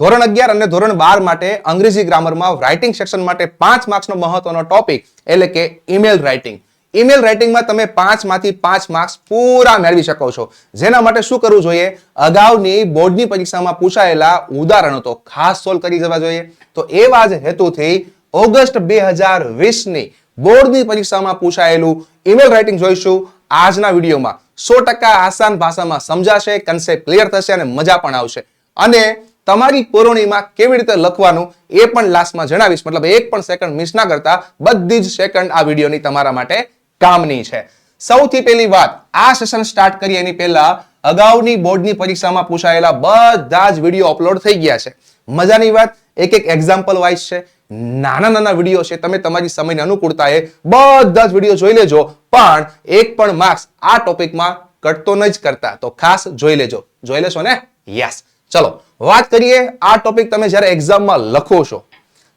ધોરણ અગિયાર અને ધોરણ બાર માટે અંગ્રેજી ગ્રામરમાં રાઇટિંગ સેક્શન માટે પાંચ માર્ક્સનો મહત્વનો ટોપિક એટલે કે ઈમેલ રાઇટિંગ ઈમેલ રાઇટિંગમાં તમે પાંચમાંથી પાંચ માર્ક્સ પૂરા મેળવી શકો છો. જેના માટે શું કરવું જોઈએ? અગાઉની બોર્ડની પરીક્ષામાં પૂછાયેલા ઉદાહરણો તો ખાસ સોલ્વ કરી જવા જોઈએ. તો એવા જ હેતુથી ઓગસ્ટ બે હજાર વીસની બોર્ડની પરીક્ષામાં પૂછાયેલું ઈમેલ રાઇટિંગ જોઈશું આજના વિડીયોમાં. સો ટકા આસાન ભાષામાં સમજાશે કન્સેપ્ટ ક્લિયર થશે અને મજા પણ આવશે. અને તમારી પુરવણીમાં કેવી રીતે લખવાનું એ પણ લાસ્ટમાં જણાવીશ. મતલબ એક પણ સેકન્ડ મિસ ના કરતા બધી જ સેકન્ડ આ વિડીયોની તમારા માટે કામની છે. સૌથી પહેલી વાત, આ સેશન સ્ટાર્ટ કરીએ એની પહેલા અગાઉની બોર્ડની પરીક્ષામાં પૂછાયેલા બધા જ વીડિયો અપલોડ થઈ ગયા છે. મજાની વાત, એક એક એક્ઝામ્પલ વાઇઝ છે. નાના નાના વીડિયો છે, તમે તમારી સમયની અનુકૂળતાએ બધા જ વીડિયો જોઈ લેજો. પણ એક પણ માર્ક્સ આ ટોપિકમાં કટતો ન જ કરતા. તો ખાસ જોઈ લેજો. જોઈ લેશો ને? યસ ચલો વાત કરીએ, આ ટોપિક તમે જ્યારે એક્ઝામમાં લખો છો,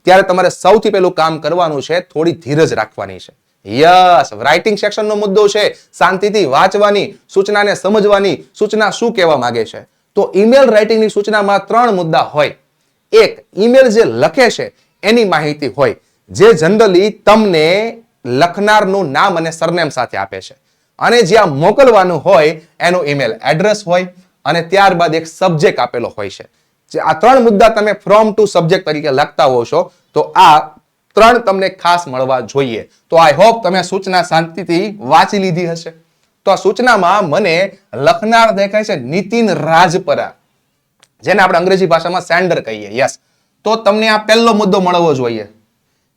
ત્યારે તમારે સૌથી પહેલું કામ કરવાનું છે, થોડી ધીરજ રાખવાની છે. યસ રાઇટિંગ સેક્શનનો મુદ્દો છે, શાંતિથી વાંચવાની, સૂચનાને સમજવાની, સૂચના શું કહેવા માંગે છે. તો ઈમેલ રાઇટિંગની સૂચનામાં ત્રણ મુદ્દા હોય. એક ઈમેલ જે લખે છે, એની માહિતી હોય, જે જનરલી તમને લખનારનું નામ અને સરનેમ સાથે આપે છે. અને જ્યાં મોકલવાનું હોય, એનું ઈમેલ એડ્રેસ હોય અને ત્યારબાદ એક સબ્જેક્ટ આપેલો હોય છે. જે આ ત્રણ મુદ્દા તમે ફ્રોમ ટુ સબ્જેક્ટ તરીકે લખતા હો છો, તો આ ત્રણ તમને ખાસ મળવા જોઈએ. તો આઈ હોપ તમે સૂચના શાંતિથી વાંચી લીધી હશે. તો આ સૂચનામાં મને લખનાર દેખાય છે નીતિન રાજપરા, જેને આપણે અંગ્રેજી ભાષામાં સેન્ડર કહીએ. યસ તો તમને આ પહેલો મુદ્દો મળવો જોઈએ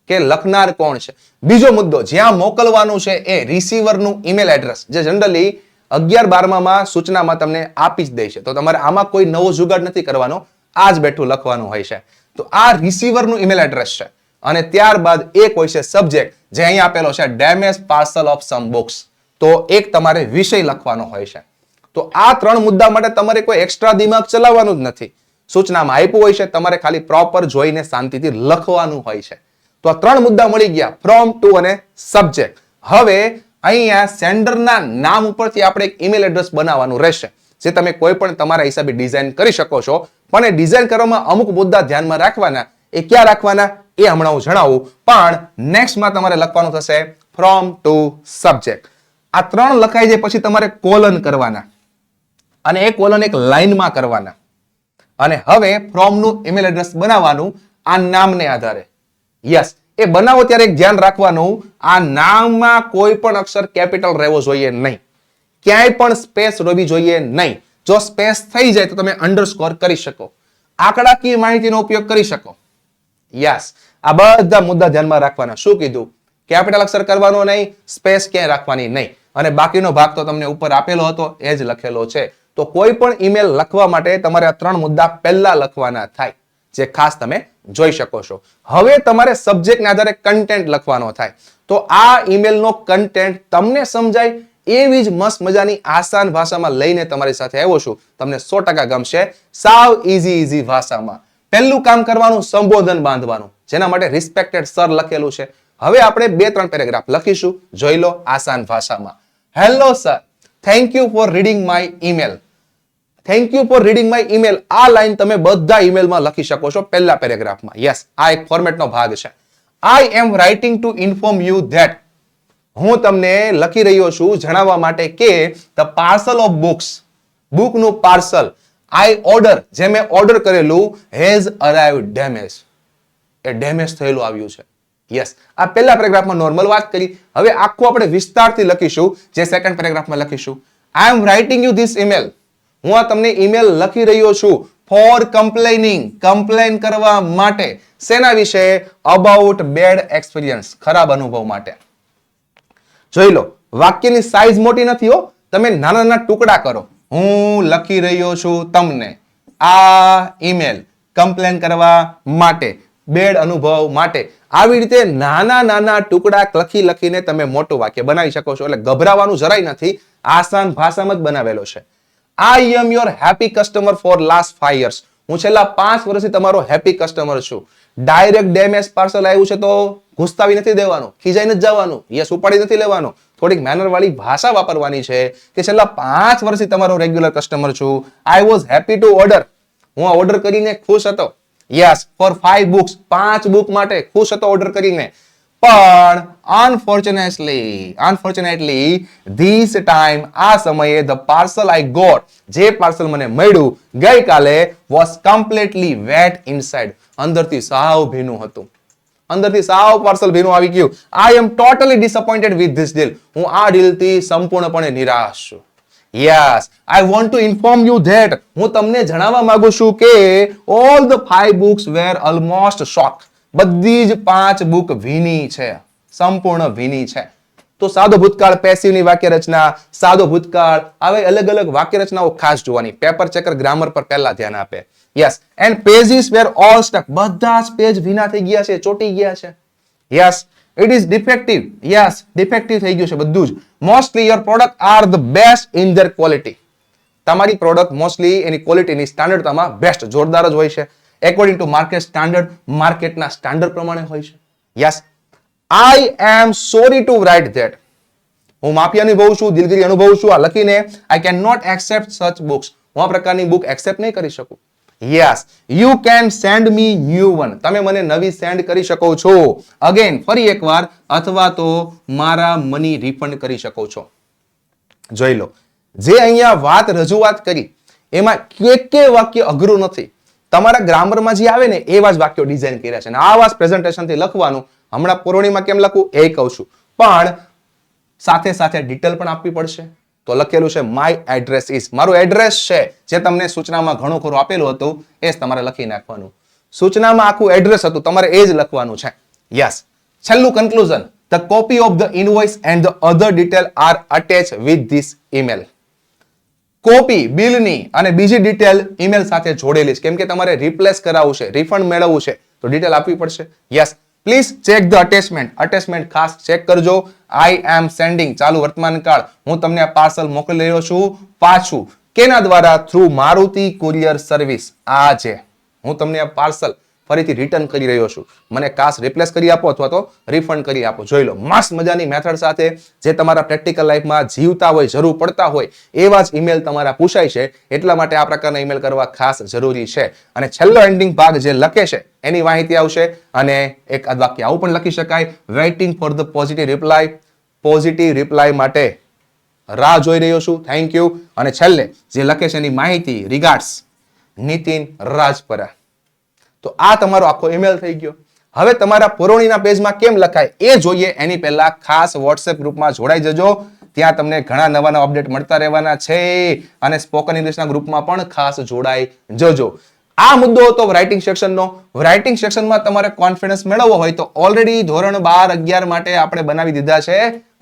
કે લખનાર કોણ છે? બીજો મુદ્દો, જ્યાં મોકલવાનું છે એ રિસીવરનું ઈમેલ એડ્રેસ જે જનરલી અગિયાર બારમામાં સૂચનામાં તમને આપી જ દે છે તો તમારે આમાં કોઈ નવો જુગાડ નથી કરવાનો. આ જ બેઠું લખવાનું હોય છે. તો આ રિસીવરનું ઈમેલ એડ્રેસ છે. અને ત્યારબાદ એક હોય છે સબ્જેક્ટ જે અહીં આપેલો છે damage parcel of some books તો એક તમારે વિષય લખવાનો હોય છે. તો આ ત્રણ મુદ્દા માટે તમારે કોઈ એક્સ્ટ્રા દિમાગ ચલાવવાનું જ નથી. સૂચનામાં આપ્યું હોય છે, તમારે ખાલી પ્રોપર જોઈને શાંતિથી લખવાનું હોય છે. તો આ ત્રણ મુદ્દા મળી ગયા ફ્રોમ ટુ અને સબ્જેક્ટ હવે અહીંયા સેન્ડરના નામ ઉપરથી આપણે એક ઈમેલ એડ્રેસ બનાવવાનું રહેશે, જે તમે કોઈ પણ તમારા હિસાબે ડિઝાઇન કરી શકો છો. પણ એ ડિઝાઇન કરવામાં અમુક મુદ્દા ધ્યાનમાં રાખવાના, એ ક્યાં રાખવાના, એ હમણાં હું જણાવું. પણ નેક્સ્ટમાં તમારે લખવાનું થશે ફ્રોમ ટુ સબ્જેક્ટ આ ત્રણ લખાઈ જાય પછી તમારે કોલન કરવાના અને એ કોલન એક લાઈનમાં કરવાના. અને હવે ફ્રોમનું ઈમેલ એડ્રેસ બનાવવાનું, આ નામને આધારે. યસ એ બનાવો ત્યારે એક ધ્યાન રાખવાનું, આ નામમાં કોઈ પણ અક્ષર કેપિટલ રહેવો જોઈએ નહીં. ક્યાંય પણ સ્પેસ રહેવી જોઈએ નહીં. જો સ્પેસ થઈ જાય તો તમે અંડરસ્કોર કરી શકો. આંકડાકીય માહિતીનો ઉપયોગ કરી શકો. યસ. આ બધા મુદ્દા ધ્યાનમાં રાખવાના. શું કીધું? કેપિટલ અક્ષર કરવાનો નહીં, સ્પેસ ક્યાંય રાખવાની નહીં. અને બાકીનો ભાગ તો તમને ઉપર આપેલો હતો, એ જ લખેલો છે. તો કોઈ પણ ઈમેલ લખવા માટે તમારે આ ત્રણ મુદ્દા પહેલા લખવાના થાય. જે ખાસ તમે જોઈ શકો છો. હવે તમારે સબ્જેક્ટના આધારે કન્ટેન્ટ લખવાનો થાય. તો આ ઈમેલનો કન્ટેન્ટ તમને સમજાય, એવી જ મસ્ત મજાની આસાન ભાષામાં લઈને તમારી સાથે આવ્યો છું. તમને સો ટકા ગમશે. સાવ ઈઝી ઈઝી ભાષામાં. પહેલું કામ કરવાનું, સંબોધન બાંધવાનું. જેના માટે રિસ્પેક્ટેડ સર લખેલું છે. હવે આપણે બે, ત્રણ પેરેગ્રાફ લખીશું. જોઈ લો આસાન ભાષામાં. Hello sir thank you for reading my email thank you for reading my email આ લાઈન તમે બધા ઈમેલમાં લખી શકો છો પહેલા પેરેગ્રાફમાં યસ આ એક ફોર્મેટનો ભાગ છે. I am writing to inform you that હું તમને લખી રહ્યો છું જણાવવા માટે કે ધ પાર્સલ ઓફ બુક્સ બુકનું પાર્સલ આઈ ઓર્ડર જે મેં ઓર્ડર કરેલું હેઝ અરાઈવ ડેમેજ એ ડેમેજ થયેલું આવ્યું છે. યસ આ પહેલા પેરેગ્રાફમાં નોર્મલ વાત કરી. હવે આખું આપણે વિસ્તારથી લખીશું, જે સેકન્ડ પેરેગ્રાફમાં લખીશું. I am writing you this email હું આ તમને ઈમેલ લખી રહ્યો છું ફોર કમ્પ્લેનિંગ કમ્પ્લેન કરવા માટે. શેના વિશે? અબાઉટ બેડ એક્સપિરિયન્સ ખરાબ અનુભવ માટે. જોઈ લો, વાક્યની સાઈઝ મોટી નથી હો. તમે નાના નાના ટુકડા કરો. હું લખી રહ્યો છું તમને. આ ઈમેલ કમ્પ્લેન કરવા માટે બેડ અનુભવ માટે. આવી રીતે નાના નાના ટુકડા લખી લખીને તમે મોટું વાક્ય બનાવી શકો છો. એટલે ગભરાવાનું જરાય નથી. આસાન ભાષામાં જ બનાવેલો છે. I am your happy customer for last five years હું છેલ્લા પાંચ વર્ષથી તમારો હેપી કસ્ટમર છું. ડાયરેક્ટ ડેમેજ પાર્સલ આવ્યું છે તો ઘુસતાવી નથી દેવાનું, ખીજાઈ નથી જવાનું યસ ઉપાડી નથી લેવાનું. થોડીક મેનર વાળી ભાષા વાપરવાની છે કે છેલ્લા પાંચ વર્ષથી તમારો રેગ્યુલર કસ્ટમર છું. I was happy to order હું આ ઓર્ડર કરીને ખુશ હતો. યસ ફોર ફાઈવ બુક્સ પાંચ બુક માટે ખુશ હતો ઓર્ડર કરીને. પણ અનફોર્ચ્યુનેટલી અનફોર્ચ્યુનેટલી ધીસ ટાઈમ આ સમયે ધ પાર્સલ આઈ ગોટ જે પાર્સલ મને મળ્યું, ગઈકાલે વોઝ કમ્પ્લીટલી વેટ ઇનસાઇડ અંદરથી સાવ ભીનું હતું. અંદરથી સાવ પાર્સલ ભીનું આવી ગયું. I am totally disappointed with this deal હું આ ડીલથી સંપૂર્ણપણે નિરાશ છું. Yes I want to inform you that હું તમને જણાવવા માંગુ છું કે all the five books were almost shock બધી જ પાંચ બુક ભીની છે, સંપૂર્ણ ભીની છે. તો સાદો ભૂતકાળ પેસિવની વાક્ય રચના સાદો ભૂતકાળ, આવે અલગ અલગ વાક્ય રચનાઓ ખાસ જોવાની. પેપર ચેકર ગ્રામર પર પહેલા ધ્યાન આપે. Yes and pages were all stuck બધા જ પેજ ભીના થઈ ગયા છે, ચોટી ગયા છે. Yes it is defective yes defective થઈ ગયું છે બધું જ. Mostly your product are the best in their quality તમારી પ્રોડક્ટ મોસ્ટલી એની ક્વોલિટીની સ્ટાન્ડર્ડતામાં બેસ્ટ જોરદાર જ હોય છે. એકોર્ડિંગ ટુ માર્કેટ સ્ટાન્ડર્ડ માર્કેટના સ્ટાન્ડર્ડ પ્રમાણે હોય છે. Yes I am sorry to write that હું માફી અનુભવું છું, દિલગીરી અનુભવું છું, આ લખીને I can not accept such books હું આ પ્રકારની બુક એક્સેપ્ટ નહીં કરી શકું. Yes you can send me new one તમે મને નવી સેન્ડ કરી શકો છો. અગેન ફરી એકવાર, અથવા તો મારા મની રિફંડ કરી શકો છો. જોઈ લો. જે અહીંયા વાત રજૂઆત કરી, એમાં કે કે વાક્ય અઘરું નથી. તમારા ગ્રામરમાં જે આવે ને, એવા જ વાક્યો ડિઝાઇન કર્યા છે. અને આવા જ પ્રેઝન્ટેશનથી લખવાનું, હમણાં પુરવણીમાં કેમ લખવું એ કહું છું. પણ સાથે સાથે ડિટેલ પણ આપવી પડશે. તો લખેલું છે માય એડ્રેસ ઇઝ મારું એડ્રેસ છે, જે તમને સૂચનામાં ઘણું ખરું આપેલું હતું, એ જ તમારે લખી નાખવાનું. સૂચનામાં આખું એડ્રેસ હતું, તમારે એ જ લખવાનું છે. યસ છેલ્લું conclusion the copy of the invoice and the other detail are attach with this email copy બિલની અને બીજી ડિટેલ ઈમેલ સાથે જોડેલી છે. કેમ કે તમારે રિપ્લેસ કરાવવું છે રિફંડ મેળવવું છે, તો ડિટેલ આપવી પડશે. Yes please check the attachment attachment ખાસ ચેક કરજો. આઈ એમ સેન્ડિંગ ચાલુ વર્તમાન કાળ. હું તમને આ પાર્સલ મોકલી રહ્યો છું પાછું. કેના દ્વારા? થ્રુ મારુતિ કુરિયર સર્વિસ આ છે હું તમને આ પાર્સલ ફરીથી રિટર્ન કરી રહ્યો છું. મને કાસ રિપ્લેસ કરી આપો અથવા તો રિફંડ કરી આપો. જોઈ લો, મસ્ત મજાની મેથડ સાથે જે તમારા પ્રેક્ટિકલ લાઈફમાં જીવતા હોય, જરૂર પડતા હોય, એવા જ ઈમેલ તમારા પૂછાય છે. એટલા માટે આ પ્રકારના ઈમેલ કરવા ખાસ જરૂરી છે. અને છેલ્લો એન્ડિંગ ભાગ જે લખે છે, એની માહિતી આવશે અને એક વાક્ય આવું પણ લખી શકાય. Waiting for the positive reply positive reply માટે રાહ જોઈ રહ્યો છું. થેન્ક યુ અને છેલ્લે જે લખે છે એની માહિતી રિગાર્ડ્સ નીતિન રાજપરા. તો આ તમારો આખો ઈમેલ થઈ ગયો. હવે તમારા પુરવણીના પેજમાં કેમ લખાય એ જોઈએ. એની પહેલા ખાસ વોટ્સએપ ગ્રુપમાં જોડાઈ જજો. ત્યાં તમને ઘણા નવા નવા અપડેટ મળતા રહેવાના છે અને સ્પોકન ઇંગ્લિશના ગ્રુપમાં પણ ખાસ જોડાઈ જજો. આ મુદ્દો હતો રાઇટિંગ સેક્શનનો રાઇટિંગ સેક્શનમાં તમારે કોન્ફિડન્સ મેળવવો હોય તો ઓલરેડી ધોરણ બાર, અગિયાર માટે આપણે બનાવી દીધા છે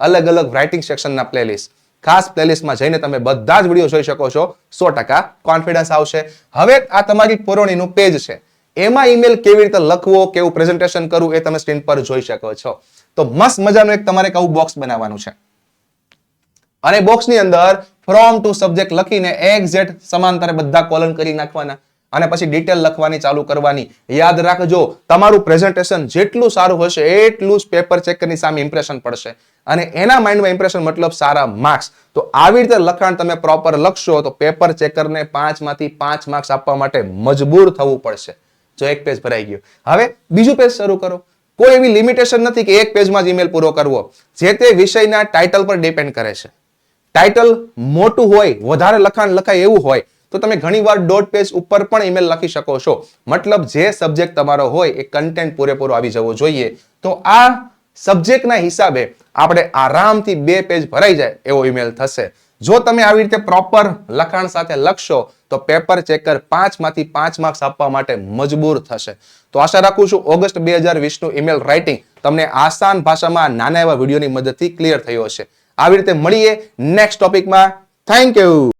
અલગ અલગ રાઇટિંગ સેક્શનના પ્લેલિસ્ટ ખાસ પ્લેલિસ્ટમાં જઈને તમે બધા જ વીડિયો જોઈ શકો છો. સો ટકા કોન્ફિડન્સ આવશે. હવે આ તમારી પુરવણીનું પેજ છે. એમાં ઈમેલ કેવી રીતે લખવો, કેવું પ્રેઝન્ટેશન કરવું એ તમે સ્ક્રીન પર જોઈ શકો છો. તો મસ્ત મજાનું એક તમારે આવું બોક્સ બનાવવાનું છે. અને બોક્સની અંદર ફ્રોમ ટુ સબ્જેક્ટ લખીને એક્ઝેક્ટ સમાંતરે બધા કોલન કરી નાખવાના. અને પછી ડિટેલ લખવાની ચાલુ કરવાની. યાદ રાખજો, તમારું પ્રેઝન્ટેશન જેટલું સારું હશે, એટલું જ પેપર ચેકરની સામે ઇમ્પ્રેશન પડશે. અને એના માઇન્ડમાં ઇમ્પ્રેશન મતલબ સારા માર્ક્સ તો આવી રીતે લખાણ તમે પ્રોપર લખશો, તો પેપર ચેકરને પાંચમાંથી પાંચ માર્ક્સ આપવા માટે મજબૂર થવું પડશે. જો એક પેજ ભરાઈ ગયો. હવે બીજું પેજ શરૂ કરો. કોઈ એવી લિમિટેશન નથી કે એક પેજમાં જ ઈમેલ પૂરો કરવો. જે તે વિષયના ટાઇટલ પર ડિપેન્ડ કરે છે. ટાઇટલ મોટું હોય, વધારે લખાણ લખાય એવું હોય, તો તમે ઘણીવાર ડોટ પેજ ઉપર પણ ઈમેલ લખી શકો છો. મતલબ જે સબ્જેક્ટ તમારો હોય, એ કન્ટેન્ટ પૂરેપૂરો આવી જવો જોઈએ. તો આ સબ્જેક્ટના હિસાબે આપણે આરામથી બે પેજ ભરાઈ જાય એવો ઈમેલ થશે. જો તમે આવી રીતે પ્રોપર લખાણ સાથે લખશો, તો પેપર ચેકર પાંચમાંથી પાંચ માર્ક્સ આપવા માટે મજબૂર થશે. તો આશા રાખું છું ઓગસ્ટ બે હજાર વીસનું ઈમેલ રાઇટિંગ તમને આસાન ભાષામાં નાના એવા વિડીયોની મદદથી ક્લિયર થયો હશે. આવી રીતે મળીએ નેક્સ્ટ ટોપિકમાં થેન્ક યુ